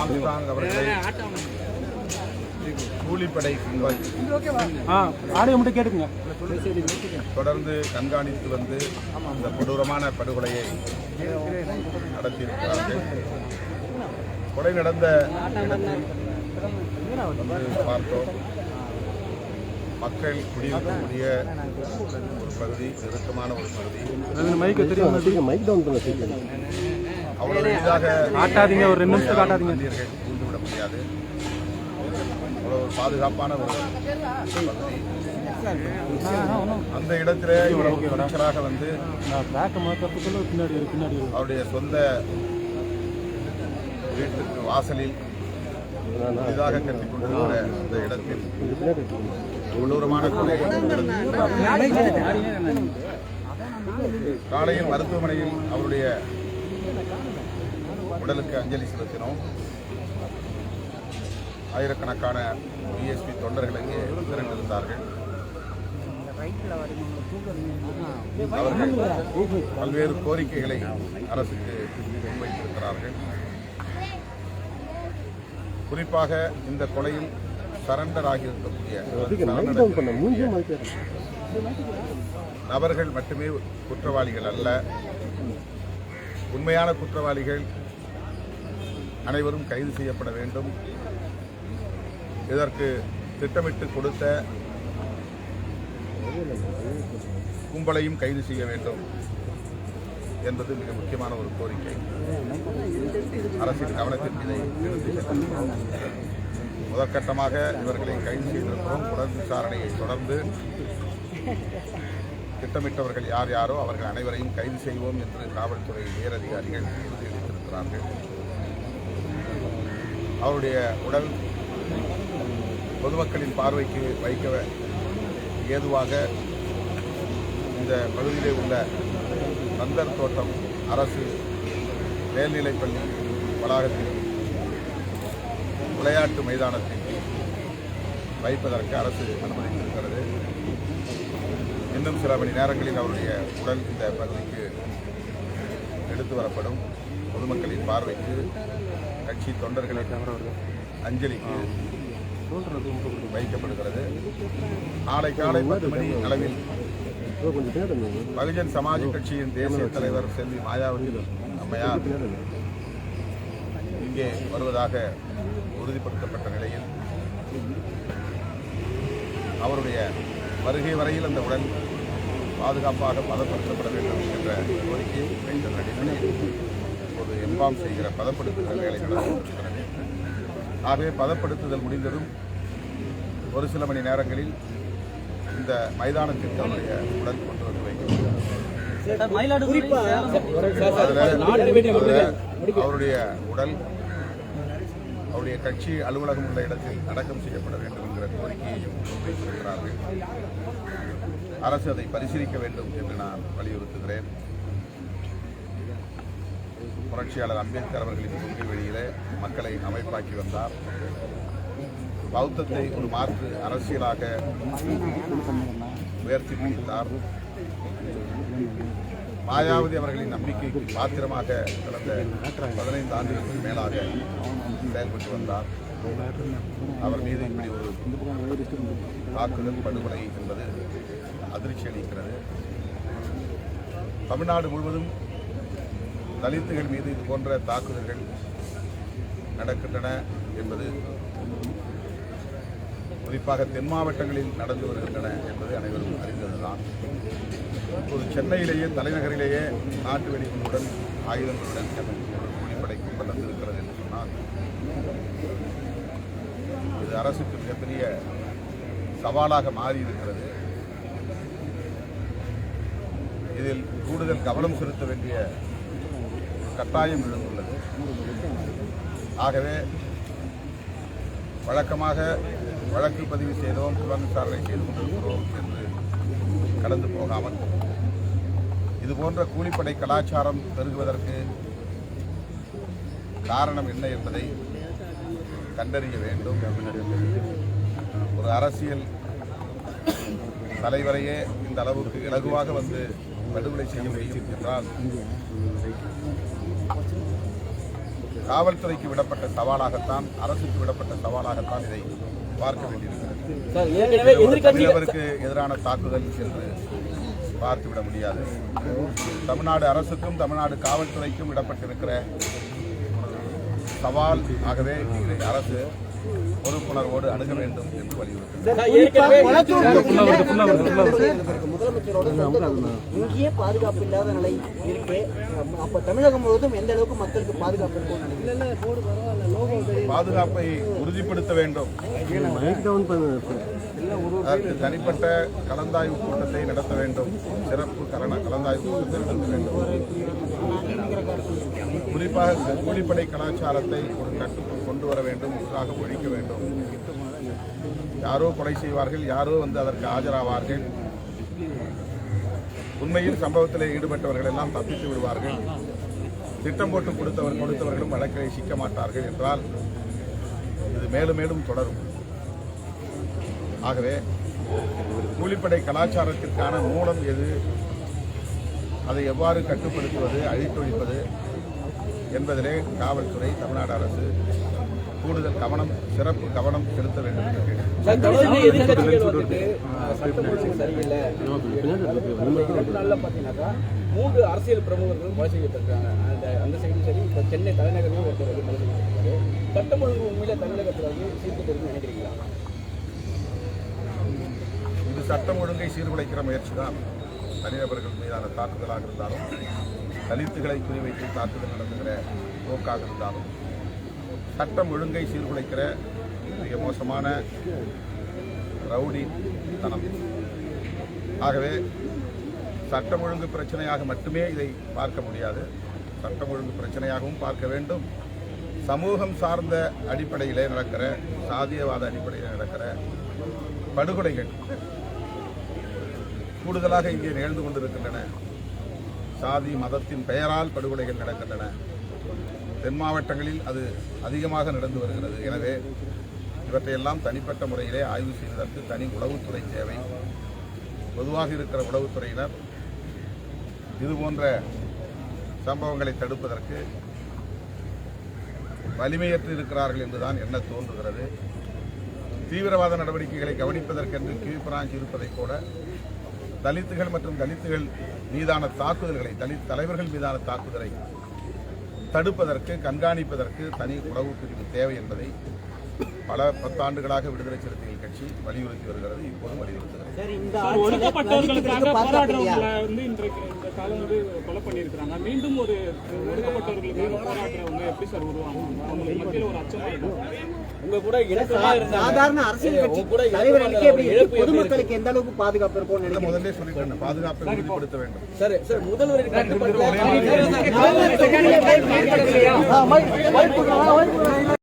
Armstrong அவர்களை கூலிப்படை audio மட்டும் கேட்டுக்குங்க. தொடர்ந்து கண்காணித்து வந்து இந்த கொடூரமான படுகொலையை நடத்தியிருக்கிறார்கள். கொலை நடந்த இடத்தில் பார்த்தோம். மக்கள் குடியிருக்கக்கூடிய ஒரு பகுதி நெருக்கமான ஒரு பகுதி மைக்கு தெரியும் மைக் டவுன் பண்ண சீக்கிரம் அவ்வளவு எளிதாக காட்டாதீங்க, ஒரு ரெண்டு நிமிஷம் காட்டாதீங்க. புரிந்து விட முடியாது அவ்வளவு ஒரு பாதுகாப்பான ஒரு பகுதி அந்த இடத்திலே இவ்வளவு துணிச்சலாக வந்து நான் பேக்கை மாற்றுறதுக்குள்ள பின்னாடி பின்னாடி. அவருடைய சொந்த வீட்டுக்கு வாசலில் இதாக கட்டிக் கொண்டிருக்கிற அந்த இடத்தில் கொடூரமான கொலை காலையில் மருத்துவமனையில் அவருடைய உடலுக்கு அஞ்சலி செலுத்தினோம். ஆயிரக்கணக்கான பிஎஸ்பி தொண்டர்கள் இங்கே திரண்டிருந்தார்கள் அவர்கள் பல்வேறு கோரிக்கைகளை அரசுக்கு முன்வைத்திருக்கிறார்கள். குறிப்பாக இந்த கொலையில் சரண்டர் ஆகியிருக்கக்கூடிய நபர்கள் மட்டுமே குற்றவாளிகள் அல்ல. உண்மையான குற்றவாளிகள் அனைவரும் கைது செய்யப்பட வேண்டும். இதற்கு திட்டமிட்டு கொடுத்த கும்பலையும் கைது செய்ய வேண்டும் என்பது மிக முக்கியமான ஒரு கோரிக்கை. அரசின் கவனத்திற்கு இதை செல்கிறோம் முதற்கட்டமாக இவர்களை கைது செய்திருக்கிறோம். உடல் விசாரணையை தொடர்ந்து திட்டமிட்டவர்கள் யார் யாரோ அவர்கள் அனைவரையும் கைது செய்வோம் என்று காவல்துறை உயரதிகாரிகள் உறுதியளித்திருக்கிறார்கள் அவருடைய உடல் பொதுமக்களின் பார்வைக்கு வைக்க ஏதுவாக இந்த பகுதியிலே உள்ள நந்தர் தோட்டம் அரசு மேல்நிலைப்பள்ளி வளாகத்தில் விளையாட்டு மைதானத்தில் வைப்பதற்கு அரசு அனுமதித்திருக்கிறது. இன்னும் சில மணி நேரங்களில் அவருடைய உடல் இந்த பகுதிக்கு எடுத்து வரப்படும். பொதுமக்களின் பார்வைக்கு கட்சி தொண்டர்களின் அஞ்சலிக்கு வைக்கப்படுகிறது. நாளை காலை பத்து மணி அளவில் கொஞ்சம் பகுஜன் சமாஜ் கட்சியின் தேசிய தலைவர் செல்வி மாயாவதி அம்மையார் இங்கே வருவதாக உறுதிப்படுத்தப்பட்ட நிலையில் அவருடைய வருகை வரையில் அந்த உடல் பாதுகாப்பாக பதப்படுத்தப்பட வேண்டும் என்ற கோரிக்கையை வைத்த அடிப்படையில் இப்போது எம்பாம் செய்கிற பதப்படுத்துதல் வேலை நடந்து கொண்டிருக்கிறது ஆகவே பதப்படுத்துதல் முடிந்ததும் ஒரு சில மணி நேரங்களில் இந்த மைதானத்திற்கு அவருடைய உடல் கொண்டு வந்து வைக்கப்படும் அதுல அவருடைய உடல் அவருடைய கட்சி அலுவலகம் உள்ள இடத்தில் அடக்கம் செய்யப்பட வேண்டும் என்கிற கோரிக்கையையும் முன்வைத்திருக்கிறார்கள் அரசு அதை பரிசீலிக்க வேண்டும் என்று நான் வலியுறுத்துகிறேன். புரட்சியாளர் அம்பேத்கர் அவர்களின் கொள்கை வெளியிலே மக்களை அமைப்பாக்கி வந்தார். பௌத்தத்தை ஒரு மாற்று அரசியலாக உயர்த்தி பிடித்தார் மாயாவதி அவர்களின் நம்பிக்கைக்கு பாத்திரமாக கடந்த பதினைந்து ஆண்டுகளுக்கு மேலாக செயல்பட்டு வந்தார். அவர் மீது இப்படி ஒரு தாக்குதல் படுகொலை என்பது அதிர்ச்சி அளிக்கிறது. தமிழ்நாடு முழுவதும் தலித்துகள் மீது இது போன்ற தாக்குதல்கள் நடக்கின்றன என்பது குறிப்பாக தென் மாவட்டங்களில் நடந்து வருகின்றன என்பது அனைவரும் அறிந்ததுதான். இப்போது சென்னையிலேயே தலைநகரிலேயே நாட்டு வெடிகுண்டுடன் ஆயுதங்களுடன் ஒரு கூலிப்படை கும்பல் என்று சொன்னால் இது அரசுக்கு மிகப்பெரிய சவாலாக மாறி இருக்கிறது இதில் கூடுதல் கவனம் செலுத்த வேண்டிய கட்டாயம் எழுந்துள்ளது. ஆகவே வழக்கமாக வழக்கு பதிவு செய்தோம். புலன் விசாரணை செய்து கொண்டிருக்கிறோம் என்று கடந்து போகாமல் இது போன்ற கூலிப்படை கலாச்சாரம் பெருகுவதற்கு காரணம் என்ன என்பதை கண்டறிய வேண்டும் ஒரு அரசியல் தலைவரையே இந்த அளவுக்கு இலகுவாக வந்து படுகொலை செய்ய முடியும் என்றால் காவல்துறைக்கு விடப்பட்ட சவாலாகத்தான் அரசுக்கு விடப்பட்ட சவாலாகத்தான் இதை பார்க்க வேண்டியிருக்கிறது. தனிநபருக்கு எதிரான தாக்குதல் என்று பார்த்துவிட முடியாது. தமிழ்நாடு அரசுக்கும் தமிழ்நாடு காவல்துறைக்கும் விடப்பட்டிருக்கிற சவால் ஆகவே அரசு பொறுப்புணர்வோடு அணுக வேண்டும் என்று சொந்த இங்கேயே பாதுகாப்பு இல்லாத நிலை இருக்கு. அப்ப தமிழகம் முழுவதும் எந்த அளவுக்கு மக்களுக்கு பாதுகாப்பு இருக்கும் பாதுகாப்பை உறுதிப்படுத்த வேண்டும். தனிப்பட்ட கலந்தாய்வு கூட்டத்தை நடத்த வேண்டும். சிறப்பு கலன கலந்தாய்வு கூட்டத்தை நடத்த வேண்டும் குறிப்பாக கூலிப்படை கலாச்சாரத்தை ஒரு கட்டுக்குள் கொண்டு வர வேண்டும் முற்றாக ஒழிக்க வேண்டும். யாரோ கொலை செய்வார்கள் யாரோ வந்து அதற்கு ஆஜராவார்கள். உண்மையில் சம்பவத்தில் ஈடுபட்டவர்கள் எல்லாம் தப்பித்து விடுவார்கள். திட்டம் போட்டு கொடுத்தவர் கொடுத்தவர்களும் வழக்கிலே சிக்க மாட்டார்கள் என்றால் இது மேலும் மேலும் தொடரும். ஆகவே கூலிப்படை கலாச்சாரத்திற்கான மூலம் எது? அதை எவ்வாறு கட்டுப்படுத்துவது அழித்தொழிப்பது என்பதிலே காவல்துறை தமிழ்நாடு அரசு கூடுதல் கவனம் சிறப்பு கவனம் செலுத்த வேண்டும் மூன்று அரசியல் பிரமுகர்களும் கொலை செய்யப்பட்டிருக்காங்க அந்த அந்த சைடும் சரி இப்போ சென்னை தலைநகரிலும் ஒருத்தர் வந்து கொலை செய்யப்பட்டிருக்காரு சட்டம் ஒழுங்கு உண்மையில தமிழகத்தில் வந்து சீர்திருத்தம் நினைக்கிறீங்களா இது சட்டம் ஒழுங்கை சீர்குலைக்கிற முயற்சி தான் தனிநபர்கள் மீதான தாக்குதலாக இருந்தாலும் தலித்துகளை குறிவைத்து தாக்குதல் நடத்துகிற போக்காக இருந்தாலும் சட்டம் ஒழுங்கை சீர்குலைக்கிற மிக மோசமான ரவுடி தனம். ஆகவே சட்டம் ஒழுங்கு பிரச்சனையாக மட்டுமே இதை பார்க்க முடியாது. சட்டம் ஒழுங்கு பிரச்சனையாகவும் பார்க்க வேண்டும். சமூகம் சார்ந்த அடிப்படையிலே நடக்கிற சாதியவாத அடிப்படையில் நடக்கிற படுகொலைகள் கூடுதலாக இங்கே நிகழ்ந்து கொண்டிருக்கின்றன. சாதி மதத்தின் பெயரால் படுகொலைகள் நடக்கின்றன. தென் மாவட்டங்களில் அது அதிகமாக நடந்து வருகிறது. எனவே இவற்றையெல்லாம் தனிப்பட்ட முறையிலே ஆய்வு செய்வதற்கு தனி உளவுத்துறை தேவை. பொதுவாக இருக்கிற உளவுத்துறையினர் இதுபோன்ற சம்பவங்களை தடுப்பதற்கு வலிமையற்று இருக்கிறார்கள் என்றுதான் என்ன தோன்றுகிறது. தீவிரவாத நடவடிக்கைகளை கவனிப்பதற்கென்று கீழ்பிராஞ்சி இருப்பதைப் போல தலித்துகள் மற்றும் தலித்துகள் மீதான தாக்குதல்களை தலித் தலைவர்கள் மீதான தாக்குதலை தடுப்பதற்கு கண்காணிப்பதற்கு தனி உளவு பிரிவு தேவை என்பதை பல பத்தாண்டுகளாக விடுதலை சிறுத்தைகள் கட்சி வலியுறுத்தி வருகிறது இப்போதும் வலியுறுத்துகிறது. மீண்டும் ஒரு ஒடுக்கப்பட்டவர்களுக்காக போராடுறவங்க எப்படி சார் உருவாங்க இருக்கும் உங்க கூட இணக்கமா இருந்தாங்க சாதாரண அரசியல் கட்சி கூட தலைவர்களுக்கு எப்படி இருக்கு? பொதுமக்களுக்கு எந்த அளவுக்கு பாதுகாப்பு இருக்கும்னு இதை நினைக்கிறீங்க முதல்ல சொல்லிட்டேன் பாதுகாப்பை உறுதிப்படுத்த வேண்டும் சார் சார் மாதிரி